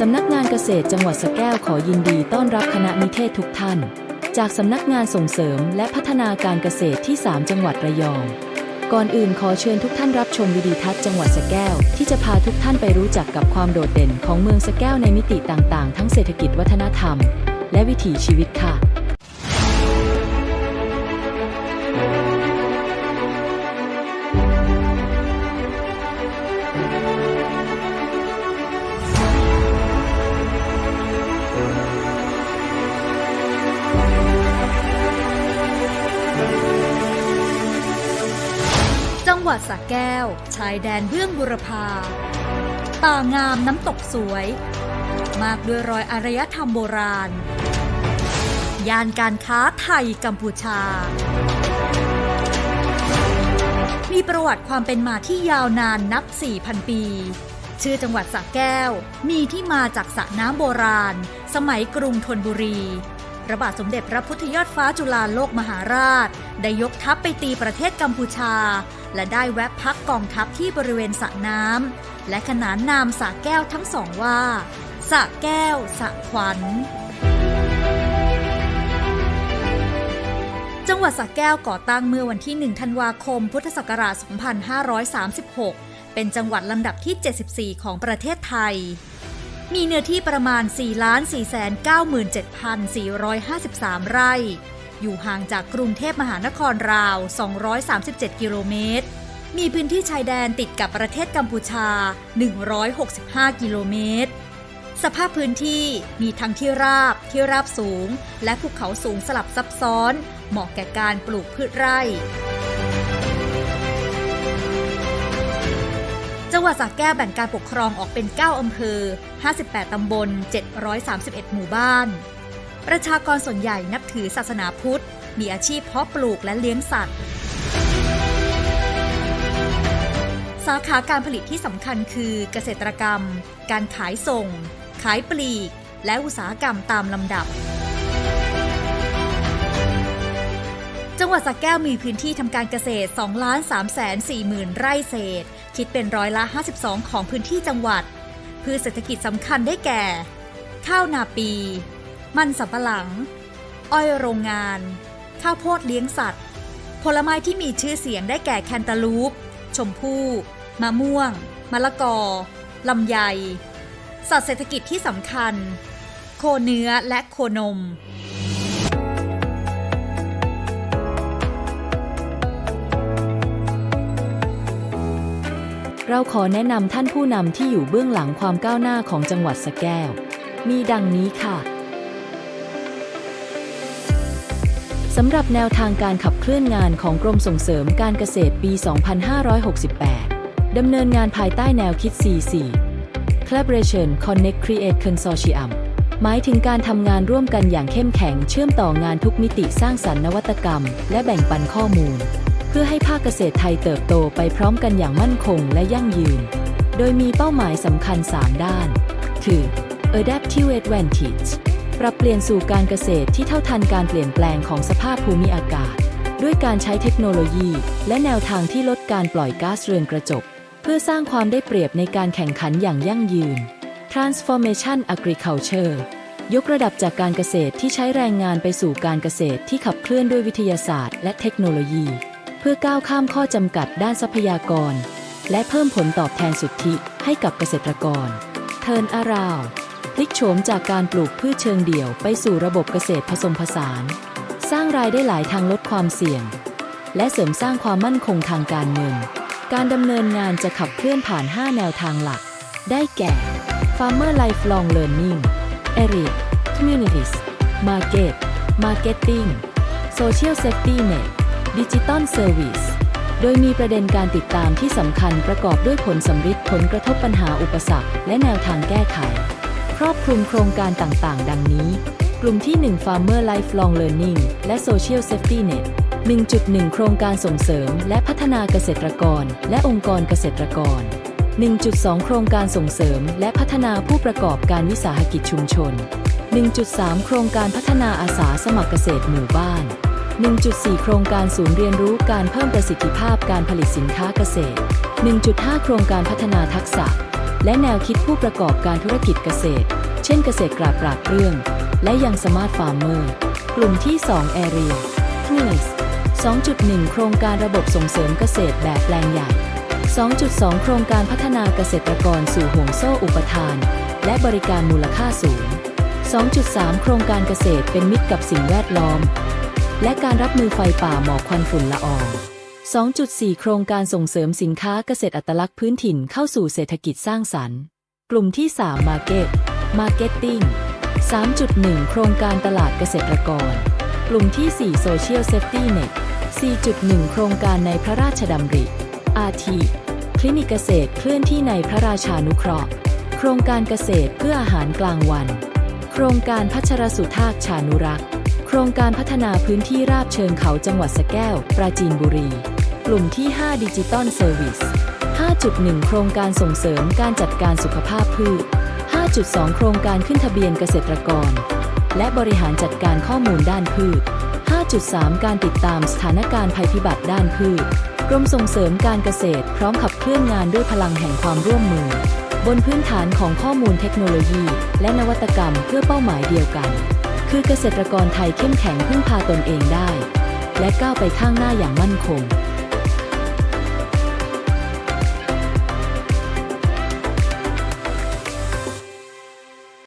สำนักงานเกษตรจังหวัดสะแก้วขอยินดีต้อนรับคณะนิเทศทุกท่าน จากสำนักงานส่งเสริมและพัฒนาการเกษตรที่ 3 จังหวัดระยอง ก่อนอื่นขอเชิญทุกท่านรับชมวิดีทัศน์จังหวัดสะแก้ว ที่จะพาทุกท่านไปรู้จักกับความโดดเด่นของเมืองสะแก้วในมิติต่างๆ ทั้งเศรษฐกิจวัฒนธรรม และวิถีชีวิตค่ะ หวัดสระแก้ว ชายแดนเบื้องบุรพา ป่างามน้ำตกสวย มากด้วยรอยอารยธรรมโบราณ ยานการค้าไทยกัมพูชา มีประวัติความเป็นมาที่ยาวนานนับ 4,000 ปี ชื่อจังหวัดสระแก้ว มีที่มาจากสระน้ำโบราณ สมัยกรุงธนบุรีพระบาทสมเด็จพระพุทธยอดฟ้าจุฬาโลกมหาราช ได้ยกทัพไปตีประเทศกัมพูชา และได้แวะพักกองทัพที่บริเวณสระน้ำและขนานนามสระแก้วทั้งสองว่าสระแก้วสระขวัญ จังหวัดสระแก้วก่อตั้งเมื่อวันที่ 1 ธันวาคม พุทธศักราช 2536 เป็นจังหวัดลำดับที่ 74 ของประเทศไทย มีเนื้อที่ประมาณ 4,497,453 ไร่ อยู่ห่างจากกรุงเทพมหานครราว 237 กิโลเมตร มีพื้นที่ชายแดนติดกับประเทศกัมพูชา 165 กิโลเมตร สภาพพื้นที่มีทั้งที่ราบที่ราบสูง และภูเขาสูงสลับซับซ้อน เหมาะแก่การปลูกพืชไร่จังหวัดสระแก้วแบ่งการปกครองออกเป็น 9 อำเภอ 58 ตำบล 731 หมู่บ้าน ประชากรส่วนใหญ่นับถือศาสนาพุทธ มีอาชีพเพาะปลูกและเลี้ยงสัตว์ สาขาการผลิตที่สำคัญคือเกษตรกรรม การขายส่ง ขายปลีก และอุตสาหกรรมตามลำดับ จังหวัดสระแก้วมีพื้นที่ทำการเกษตร 2 3 4 0 0 0 0ไร่เศษ คิดเป็นร้อยละ 52 ของพื้นที่จังหวัดพืชเศรษฐกิจสำคัญได้แก่ ข้าวนาปี มันสำปะหลัง อ้อยโรงงาน ข้าวโพดเลี้ยงสัตว์ ผลไม้ที่มีชื่อเสียงได้แก่แคนตาลูป ชมพู่ มะม่วง มะละกอ ลำไย สัตว์เศรษฐกิจที่สำคัญ โคเนื้อและโคนมเราขอแนะนำท่านผู้นำที่อยู่เบื้องหลังความก้าวหน้าของจังหวัดสแก้ว มีดังนี้ค่ะ สำหรับแนวทางการขับเคลื่อนงานของกรมส่งเสริมการเกษตรปี 2568 ดำเนินงานภายใต้แนวคิด4 4 Collaboration Connect Create Consortium หมายถึงการทำงานร่วมกันอย่างเข้มแข็งเชื่อมต่องานทุกมิติสร้างสรรค์นวัตกรรม และแบ่งปันข้อมูล เพื่อให้ภาคเกษตรไทยเติบโตไปพร้อมกันอย่างมั่นคงและยั่งยืน โดยมีเป้าหมายสำคัญ 3 ด้าน คือ Adaptive Advantage ปรับเปลี่ยนสู่การเกษตรที่เท่าทันการเปลี่ยนแปลงของสภาพภูมิอากาศ ด้วยการใช้เทคโนโลยี และแนวทางที่ลดการปล่อยก๊าซเรือนกระจก เพื่อสร้างความได้เปรียบในการแข่งขันอย่างยั่งยืน Transformation Agriculture ยกระดับจากการเกษตรที่ใช้แรงงานไปสู่การเกษตรที่ขับเคลื่อนด้วยวิทยาศาสตร์ และเทคโนโลยี เพื่อก้าวข้ามข้อจำกัดด้านทรัพยากร และเพิ่มผลตอบแทนสุทธิให้กับเกษตรกร Turn Around พลิกโฉมจากการปลูกพืชเชิงเดี่ยวไปสู่ระบบเกษตรผสมผสาน สร้างรายได้หลายทางลดความเสี่ยง และเสริมสร้างความมั่นคงทางการเงิน การดำเนินงานจะขับเคลื่อนผ่าน 5 แนวทางหลัก ได้แก่ Farmer Lifelong Learning Area Communities Market Marketing Social Safety Net Digital Service โดยมีประเด็นการติดตามที่สำคัญประกอบด้วยผลสำฤทธิ์ผลกระทบปัญหาอุปสรรค และแนวทางแก้ไข ครอบคลุมโครงการต่างๆ ดังนี้ กลุ่มที่ 1 Farmer Lifelong Learning และ Social Safety Net 1.1 โครงการส่งเสริม และพัฒนาเกษตรกร และองค์กรเกษตรกร 1.2 โครงการส่งเสริม และพัฒนาผู้ประกอบการวิสาหกิจชุมชน 1.3 โครงการพัฒนาอาสาสมัครเกษตรหมู่บ้าน 1.4 โครงการศูนย์เรียนรู้การเพิ่มประสิทธิภาพการผลิตสินค้าเกษตร 1.5 โครงการพัฒนาทักษะ และแนวคิดผู้ประกอบการธุรกิจเกษตร เช่นเกษตรกราบปราบเรื่อง และยังสมาร์ทฟาร์มเมอร์ กลุ่มที่ 2 Area Nice 2.1 โครงการระบบส่งเสริมเกษตรแบบแปลงใหญ่ 2.2 โครงการพัฒนาเกษตรกรสู่ห่วงโซ่อุปทาน และบริการมูลค่าสูง 2.3 โครงการเกษตรเป็นมิตรกับสิ่งแวดล้อม และการรับมือไฟป่าหมอกควันฝุ่นละออง 2.4 โครงการส่งเสริมสินค้าเกษตรอัตลักษณ์พื้นถิ่นเข้าสู่เศรษฐกิจสร้างสรรค์ กลุ่มที่ 3 Market Marketing 3.1 โครงการตลาดเกษตรกร กลุ่มที่ 4 Social Safety Net 4.1 โครงการในพระราชดำริ RT คลินิกเกษตรเคลื่อนที่ในพระราชานุเคราะห์ โครงการเกษตรเพื่ออาหารกลางวัน โครงการพัชรสุทากชานุรักษ์ โครงการพัฒนาพื้นที่ราบเชิงเขาจังหวัดสแก้ว ปราจีนบุรี กลุ่มที่ 5 ดิจิตอลเซอร์วิส 5.1 โครงการส่งเสริมการจัดการสุขภาพพืช 5.2 โครงการขึ้นทะเบียนเกษตรกร และบริหารจัดการข้อมูลด้านพืช 5.3 การติดตามสถานการณ์ภัยพิบัติด้านพืช กรมส่งเสริมการเกษตรพร้อมขับเคลื่อนงานด้วยพลังแห่งความร่วมมือ บนพื้นฐานของข้อมูลเทคโนโลยี และนวัตกรรมเพื่อเป้าหมายเดียวกัน คือเกษตรกรไทยเข้มแข็งพึ่งพาตนเองได้ และก้าวไปข้างหน้าอย่างมั่นคง